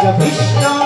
Krishna